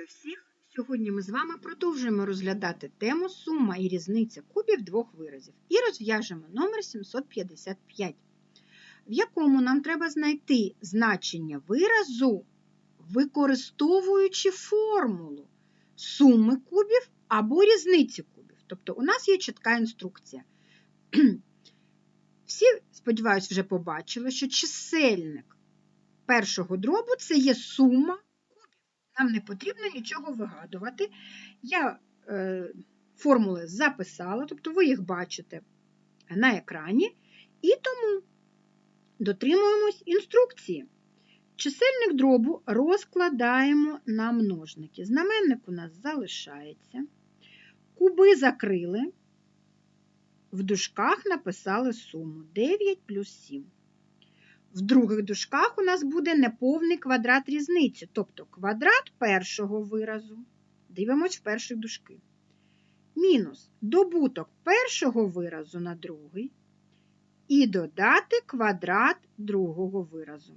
Вітаю всіх! Сьогодні ми з вами продовжуємо розглядати тему сума і різниця кубів двох виразів і розв'яжемо номер 755, в якому нам треба знайти значення виразу, використовуючи формулу суми кубів або різниці кубів. Тобто у нас є чітка інструкція. Всі, сподіваюся, вже побачили, що чисельник першого дробу це є сума нам не потрібно нічого вигадувати. Я е, формули записала, тобто ви їх бачите на екрані, і тому дотримуємось інструкції. Чисельник дробу розкладаємо на множники. Знаменник у нас залишається. Куби закрили, в дужках написали суму 9 плюс 7. В других дужках у нас буде неповний квадрат різниці, тобто квадрат першого виразу. Дивимось в перші дужки. Мінус добуток першого виразу на другий. І додати квадрат другого виразу.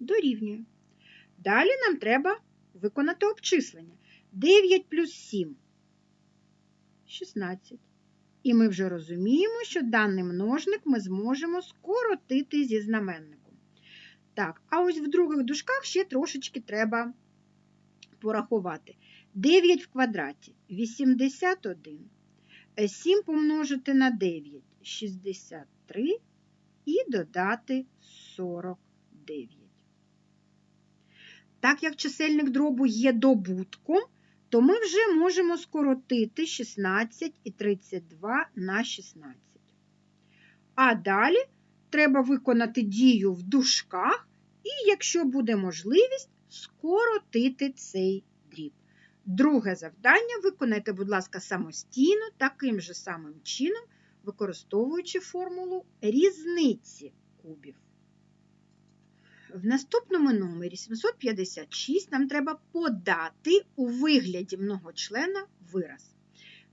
Дорівнює. Далі нам треба виконати обчислення. 9 плюс 7 16. І ми вже розуміємо, що даний множник ми зможемо скоротити зі знаменником. Так, а ось в других дужках ще трошечки треба порахувати. 9 в квадраті 81. 7 помножити на 9 63 і додати 49. Так як чисельник дробу є добутком, то ми вже можемо скоротити 16 і 32 на 16. А далі треба виконати дію в дужках, і, якщо буде можливість, скоротити цей дріб. Друге завдання виконайте, будь ласка, самостійно, таким же самим чином, використовуючи формулу різниці кубів. В наступному номері 756 нам треба подати у вигляді многочлена вираз.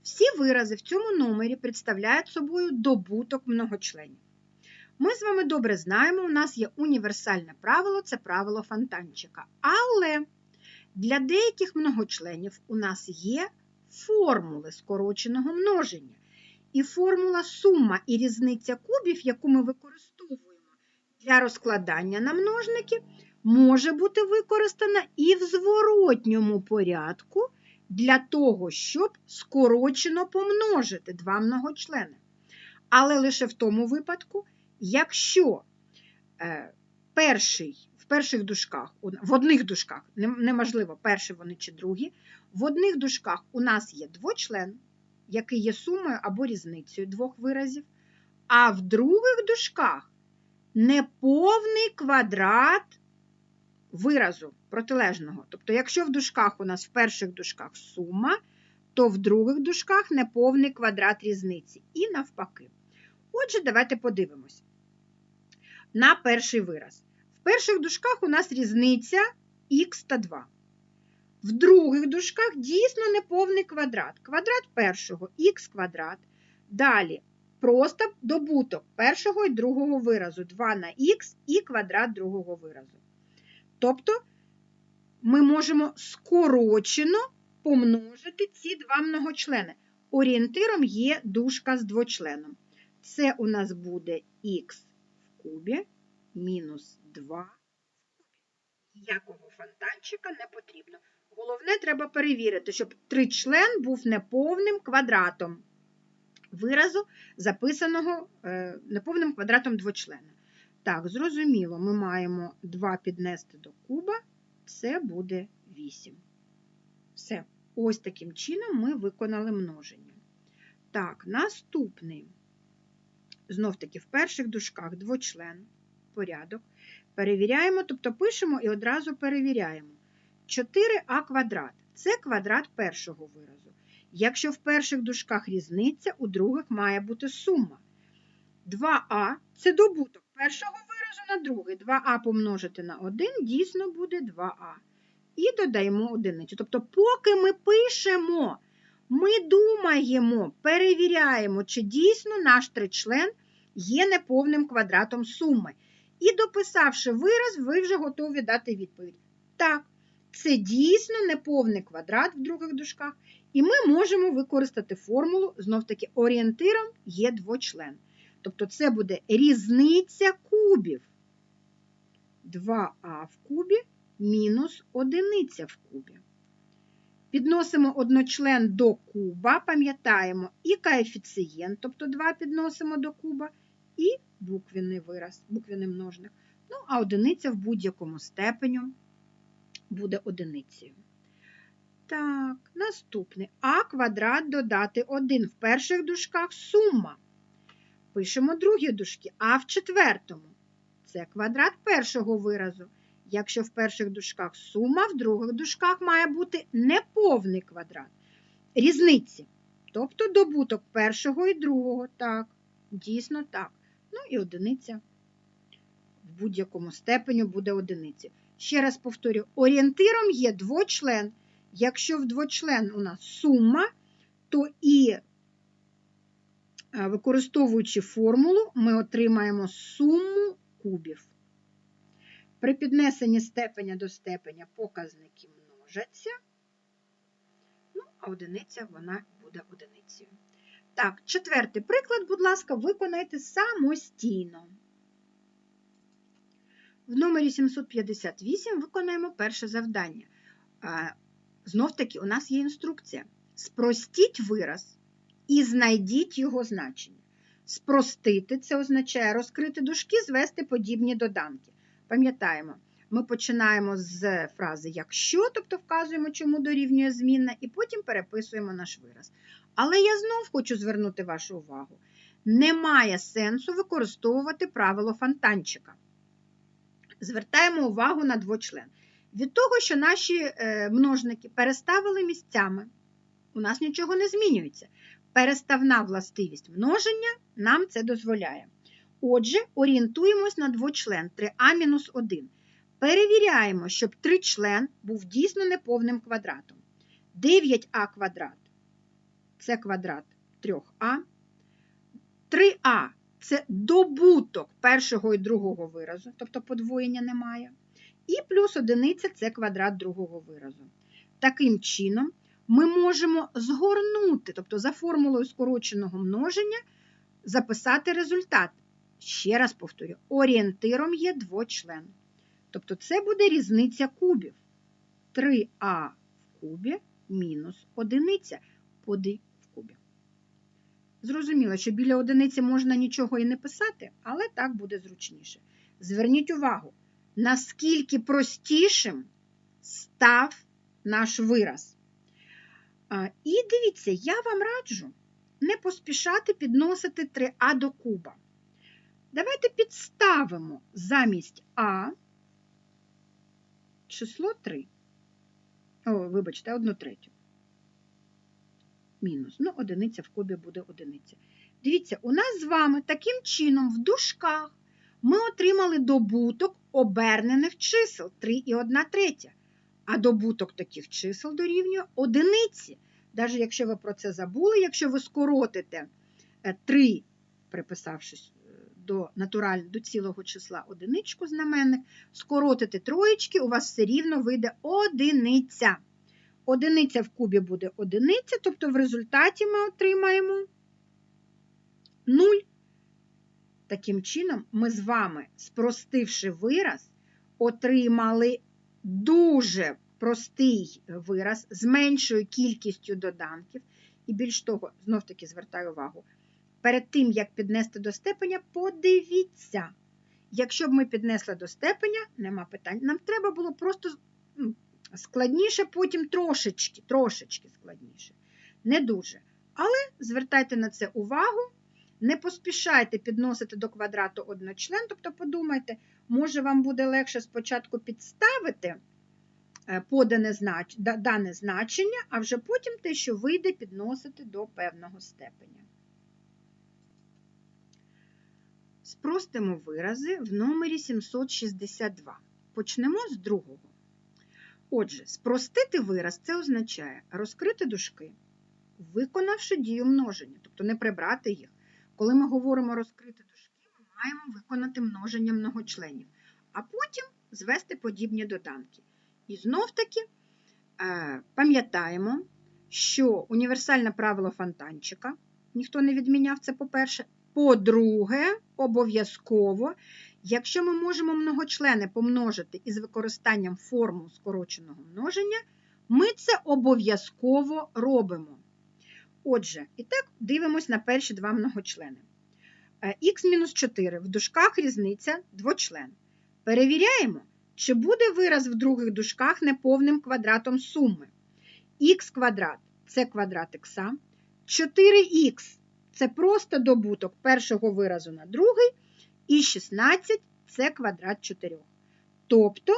Всі вирази в цьому номері представляють собою добуток многочленів. Ми з вами добре знаємо, у нас є універсальне правило це правило фонтанчика. Але для деяких многочленів у нас є формули скороченого множення. І формула сума і різниця кубів, яку ми використовуємо для розкладання на множники може бути використана і в зворотньому порядку для того, щоб скорочено помножити два многочлени. Але лише в тому випадку, якщо е, перший, в перших дужках, в одних дужках, неможливо, перші вони чи другі, в одних дужках у нас є двочлен, який є сумою або різницею двох виразів, а в других дужках неповний квадрат виразу протилежного. Тобто, якщо в дужках у нас в перших дужках сума, то в других дужках неповний квадрат різниці. І навпаки. Отже, давайте подивимось на перший вираз. В перших дужках у нас різниця х та 2. В других дужках дійсно неповний квадрат. Квадрат першого х квадрат. Далі просто добуток першого і другого виразу 2 на х і квадрат другого виразу. Тобто ми можемо скорочено помножити ці два многочлени. Орієнтиром є дужка з двочленом. Це у нас буде х в кубі мінус 2 в кубі. Ніякого фонтанчика не потрібно. Головне, треба перевірити, щоб тричлен був неповним квадратом виразу, записаного е, неповним квадратом двочлена. Так, зрозуміло, ми маємо 2 піднести до куба, це буде 8. Все. Ось таким чином ми виконали множення. Так, наступний. Знов-таки, в перших дужках двочлен, порядок. Перевіряємо, тобто пишемо і одразу перевіряємо. 4а квадрат це квадрат першого виразу. Якщо в перших дужках різниця, у других має бути сума. 2а це добуток першого виразу на другий. 2а помножити на 1 дійсно буде 2а. І додаємо одиницю. Тобто, поки ми пишемо, ми думаємо, перевіряємо, чи дійсно наш тричлен є неповним квадратом суми. І дописавши вираз, ви вже готові дати відповідь. Так, це дійсно неповний квадрат в других дужках, і ми можемо використати формулу, знов-таки, орієнтиром є двочлен. Тобто це буде різниця кубів. 2а в кубі мінус одиниця в кубі. Підносимо одночлен до куба, пам'ятаємо і коефіцієнт, тобто 2 підносимо до куба, і буквенний вираз, буквенний множник. Ну, а одиниця в будь-якому степеню буде одиницею. Так, наступний. А квадрат додати 1 в перших дужках сума. Пишемо другі дужки, а в четвертому. Це квадрат першого виразу. Якщо в перших дужках сума, в других дужках має бути неповний квадрат. Різниці. Тобто добуток першого і другого. Так, дійсно так. Ну і одиниця в будь-якому степеню буде одиниці. Ще раз повторю, орієнтиром є двочлен. Якщо в двочлен у нас сума, то і е, використовуючи формулу, ми отримаємо суму кубів. При піднесенні степеня до степеня показники множаться, ну, а одиниця вона буде одиницею. Так, четвертий приклад, будь ласка, виконайте самостійно. В номері 758 виконаємо перше завдання. Знов таки, у нас є інструкція. Спростіть вираз і знайдіть його значення. Спростити це означає розкрити дужки, звести подібні доданки. Пам'ятаємо, ми починаємо з фрази якщо, тобто вказуємо, чому дорівнює змінна, і потім переписуємо наш вираз. Але я знов хочу звернути вашу увагу: немає сенсу використовувати правило фонтанчика. Звертаємо увагу на двочлен. Від того, що наші е, множники переставили місцями, у нас нічого не змінюється. Переставна властивість множення нам це дозволяє. Отже, орієнтуємось на двочлен 3а-1. Перевіряємо, щоб тричлен був дійсно неповним квадратом. 9а квадрат це квадрат 3а. 3а це добуток першого і другого виразу, тобто подвоєння немає. І плюс одиниця це квадрат другого виразу. Таким чином, ми можемо згорнути, тобто за формулою скороченого множення, записати результат. Ще раз повторю, орієнтиром є двочлен. Тобто це буде різниця кубів. 3а в кубі мінус одиниця поди в кубі. Зрозуміло, що біля одиниці можна нічого і не писати, але так буде зручніше. Зверніть увагу, наскільки простішим став наш вираз. І дивіться, я вам раджу не поспішати підносити 3а до куба. Давайте підставимо замість А число 3. О, вибачте, 1 третю. Мінус. Ну, одиниця в кубі буде одиниця. Дивіться, у нас з вами таким чином в дужках ми отримали добуток обернених чисел 3 і 1 третя. А добуток таких чисел дорівнює одиниці. Навіть якщо ви про це забули, якщо ви скоротите 3, приписавшись до натураль, до цілого числа одиничку знаменник, скоротите троєчки, у вас все рівно вийде одиниця. Одиниця в кубі буде одиниця, тобто в результаті ми отримаємо 0. Таким чином, ми з вами, спростивши вираз, отримали дуже простий вираз з меншою кількістю доданків. І більш того, знов-таки звертаю увагу, перед тим, як піднести до степеня, подивіться. Якщо б ми піднесли до степеня, нема питань. Нам треба було просто ну, складніше, потім трошечки, трошечки складніше. Не дуже. Але звертайте на це увагу. Не поспішайте підносити до квадрату одночлен, тобто подумайте, може вам буде легше спочатку підставити е, подане дане значення, а вже потім те, що вийде, підносити до певного степеня. Спростимо вирази в номері 762. Почнемо з другого. Отже, спростити вираз це означає розкрити дужки, виконавши дію множення, тобто не прибрати їх. Коли ми говоримо розкрити дужки, ми маємо виконати множення многочленів, а потім звести подібні доданки. І знов таки е, пам'ятаємо, що універсальне правило фонтанчика, ніхто не відміняв це, по-перше. По-друге, обов'язково, якщо ми можемо многочлени помножити із використанням формул скороченого множення, ми це обов'язково робимо. Отже, і так дивимось на перші два многочлени. Х-4 в дужках різниця двочлен. Перевіряємо, чи буде вираз в других дужках неповним квадратом суми. Х квадрат це квадрат х, 4х це просто добуток першого виразу на другий, і 16 це квадрат 4. Тобто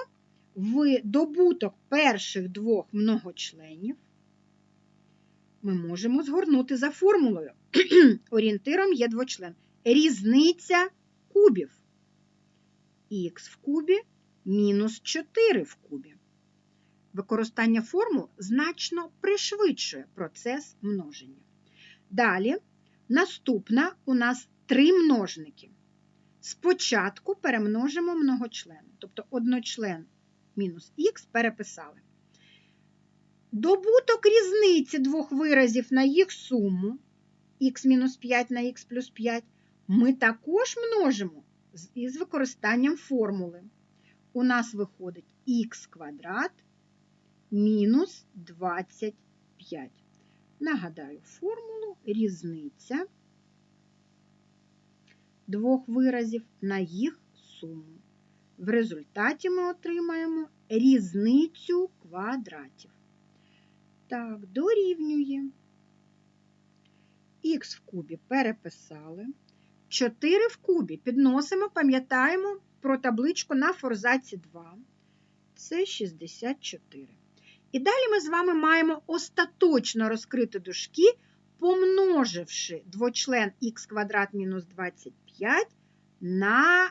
в добуток перших двох многочленів ми можемо згорнути за формулою. Орієнтиром є двочлен. Різниця кубів. Х в кубі мінус 4 в кубі. Використання формул значно пришвидшує процес множення. Далі, наступна у нас три множники. Спочатку перемножимо многочлен, тобто одночлен мінус х переписали. Добуток різниці двох виразів на їх суму х-5 на х плюс 5 ми також множимо із використанням формули. У нас виходить х квадрат мінус 25. Нагадаю формулу різниця двох виразів на їх суму. В результаті ми отримаємо різницю квадратів. Так, дорівнює. Х в кубі переписали. 4 в кубі підносимо, пам'ятаємо про табличку на форзаці 2. Це 64. І далі ми з вами маємо остаточно розкрити дужки, помноживши двочлен х квадрат мінус 25 на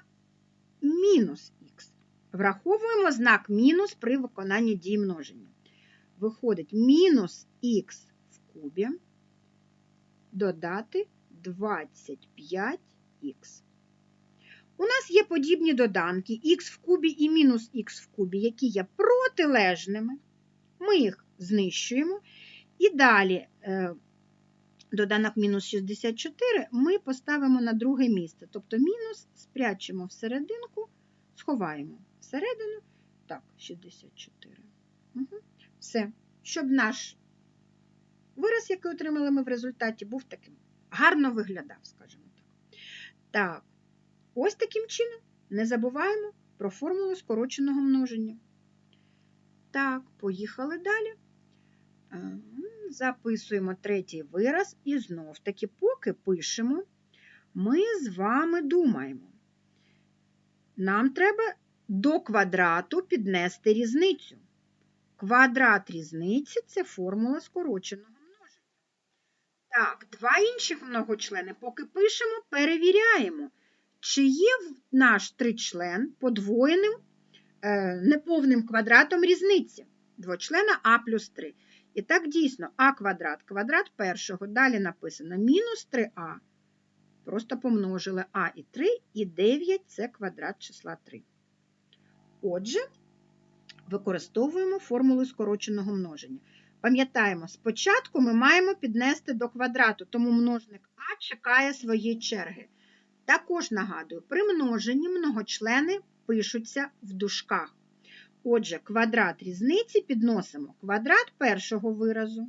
мінус х. Враховуємо знак мінус при виконанні дії множення. Виходить мінус х в кубі додати 25х. У нас є подібні доданки х в кубі і мінус х в кубі, які є протилежними. Ми їх знищуємо. І далі е, доданок мінус 64 ми поставимо на друге місце. Тобто мінус спрячемо всерединку, сховаємо всередину. Так, 64. Угу. Все. Щоб наш вираз, який отримали ми в результаті, був таким. Гарно виглядав, скажімо так. Так, ось таким чином не забуваємо про формулу скороченого множення. Так, поїхали далі. Записуємо третій вираз і знов таки, поки пишемо, ми з вами думаємо. Нам треба до квадрату піднести різницю. Квадрат різниці це формула скороченого множення. Так, два інших многочлени, поки пишемо, перевіряємо, чи є наш тричлен подвоєним е, неповним квадратом різниці двочлена А плюс 3. І так, дійсно, А квадрат, квадрат першого, далі написано мінус 3а. Просто помножили А і 3, і 9 це квадрат числа 3. Отже, використовуємо формулу скороченого множення. Пам'ятаємо, спочатку ми маємо піднести до квадрату, тому множник А чекає своєї черги. Також нагадую, при множенні многочлени пишуться в дужках. Отже, квадрат різниці підносимо квадрат першого виразу,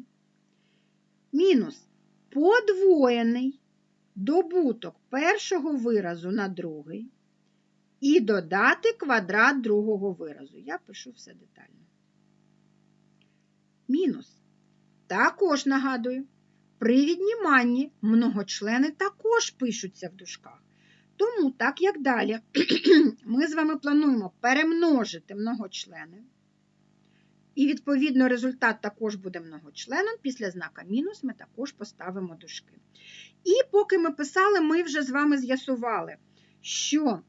мінус подвоєний добуток першого виразу на другий, і додати квадрат другого виразу. Я пишу все детально. Мінус. Також нагадую, при відніманні многочлени також пишуться в дужках. Тому, так як далі, ми з вами плануємо перемножити многочлени. І, відповідно, результат також буде многочленом. Після знака мінус ми також поставимо дужки. І поки ми писали, ми вже з вами з'ясували, що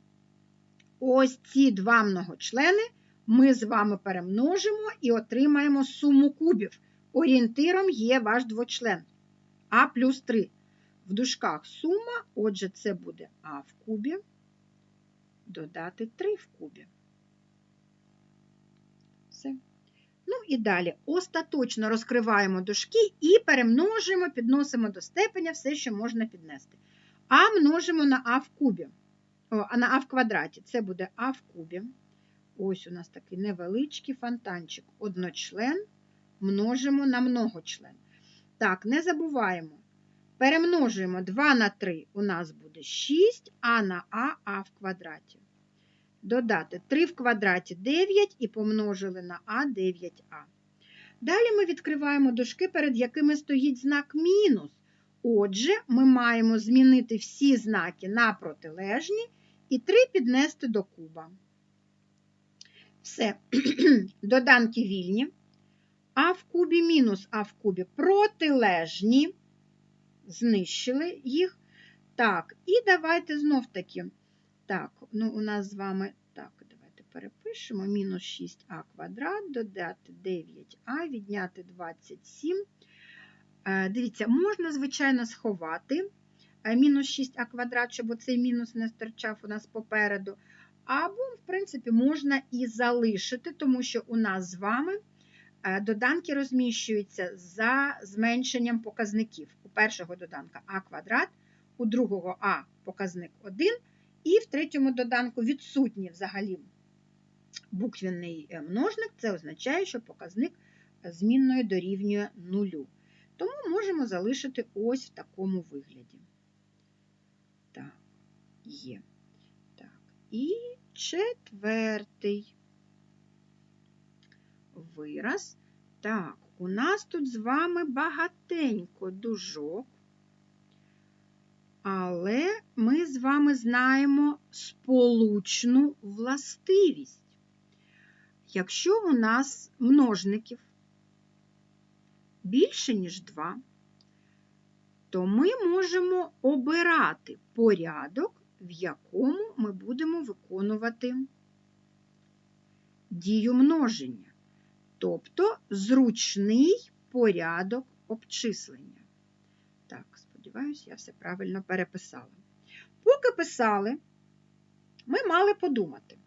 ось ці два многочлени ми з вами перемножимо і отримаємо суму кубів. Орієнтиром є ваш двочлен А плюс 3 в дужках сума, отже, це буде А в кубі, додати 3 в кубі. Все. і далі остаточно розкриваємо дужки і перемножуємо, підносимо до степеня все, що можна піднести. А множимо на а в кубі. А на а в квадраті. Це буде а в кубі. Ось у нас такий невеличкий фонтанчик. Одночлен множимо на многочлен. Так, не забуваємо. Перемножуємо 2 на 3 у нас буде 6, а на а а в квадраті. Додати 3 в квадраті 9 і помножили на а 9а. Далі ми відкриваємо дужки, перед якими стоїть знак мінус. Отже, ми маємо змінити всі знаки на протилежні і 3 піднести до куба. Все, доданки вільні. А в кубі мінус А в кубі протилежні. Знищили їх. Так, і давайте знов таки. Так, ну у нас з вами, так, давайте перепишемо. Мінус 6а квадрат, додати 9а, відняти 27. Е, Дивіться, можна, звичайно, сховати е, мінус 6а квадрат, щоб оцей мінус не стирчав у нас попереду. Або, в принципі, можна і залишити, тому що у нас з вами е, доданки розміщуються за зменшенням показників. У першого доданка а квадрат, у другого а показник 1, і в третьому доданку відсутній взагалі буквенний множник. Це означає, що показник змінною дорівнює нулю. Тому можемо залишити ось в такому вигляді. Так, є. Так, і четвертий вираз. Так, у нас тут з вами багатенько дужок, але ми з вами знаємо сполучну властивість. Якщо у нас множників більше, ніж 2, то ми можемо обирати порядок, в якому ми будемо виконувати дію множення, тобто зручний порядок обчислення. Так, сподіваюся, я все правильно переписала. Поки писали, ми мали подумати,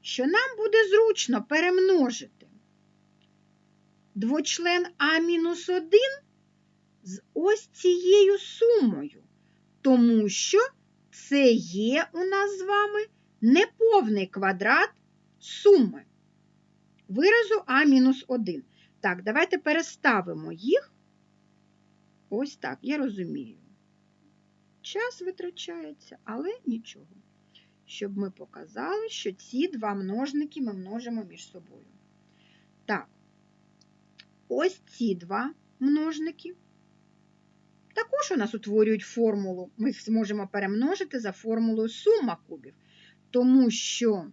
що нам буде зручно перемножити двочлен А-1 з ось цією сумою, тому що це є у нас з вами неповний квадрат суми виразу А-1. Так, давайте переставимо їх. Ось так, я розумію. Час витрачається, але нічого. Щоб ми показали, що ці два множники ми множимо між собою. Так, ось ці два множники також у нас утворюють формулу, ми їх зможемо перемножити за формулою сума кубів, тому що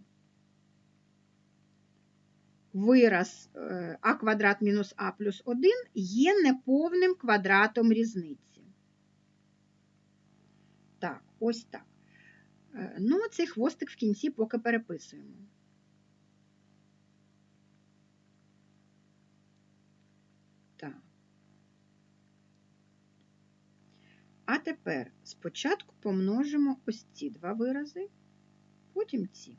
вираз е, а квадрат мінус а плюс 1 є неповним квадратом різниці. Так, ось так. Е, ну, цей хвостик в кінці поки переписуємо. Так. А тепер спочатку помножимо ось ці два вирази, потім ці.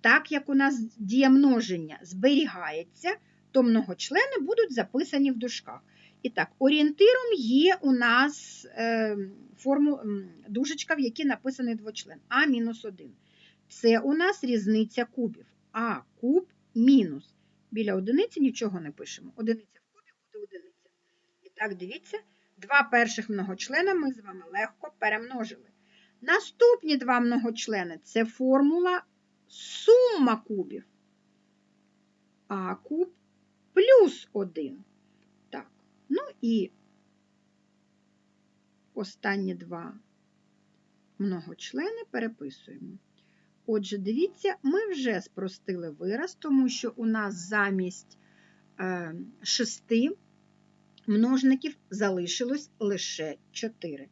Так як у нас дія множення зберігається, то многочлени будуть записані в дужках. І так, орієнтиром є у нас е, форму, дужечка, в якій написаний двочлен А-1. Це у нас різниця кубів. А куб мінус. Біля одиниці нічого не пишемо. Одиниця в кубі буде одиниця. І так, дивіться, два перших многочлена ми з вами легко перемножили. Наступні два многочлени це формула сума кубів. А куб плюс 1. Так, ну і останні два многочлени переписуємо. Отже, дивіться, ми вже спростили вираз, тому що у нас замість е, шести множників залишилось лише 4.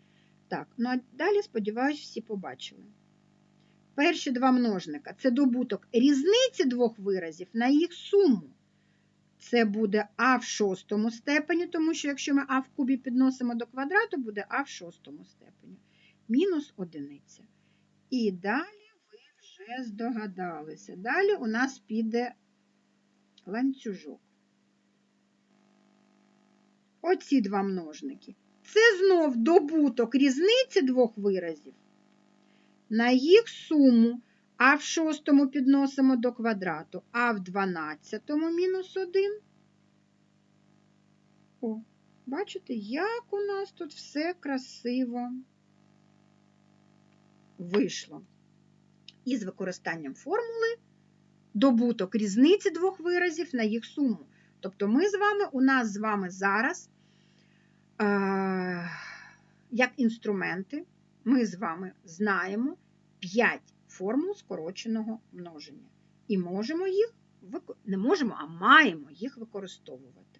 Так, ну а далі, сподіваюся, всі побачили. Перші два множника це добуток різниці двох виразів на їх суму. Це буде а в шостому степені, тому що якщо ми а в кубі підносимо до квадрату, буде а в шостому степені. Мінус одиниця. І далі ви вже здогадалися. Далі у нас піде ланцюжок. Оці два множники. Це знов добуток різниці двох виразів. На їх суму а в шостому підносимо до квадрату, а в дванадцятому мінус 1. О, бачите, як у нас тут все красиво вийшло. І з використанням формули добуток різниці двох виразів на їх суму. Тобто ми з вами, у нас з вами зараз, як інструменти, ми з вами знаємо 5 формул скороченого множення. І можемо їх, не можемо, а маємо їх використовувати.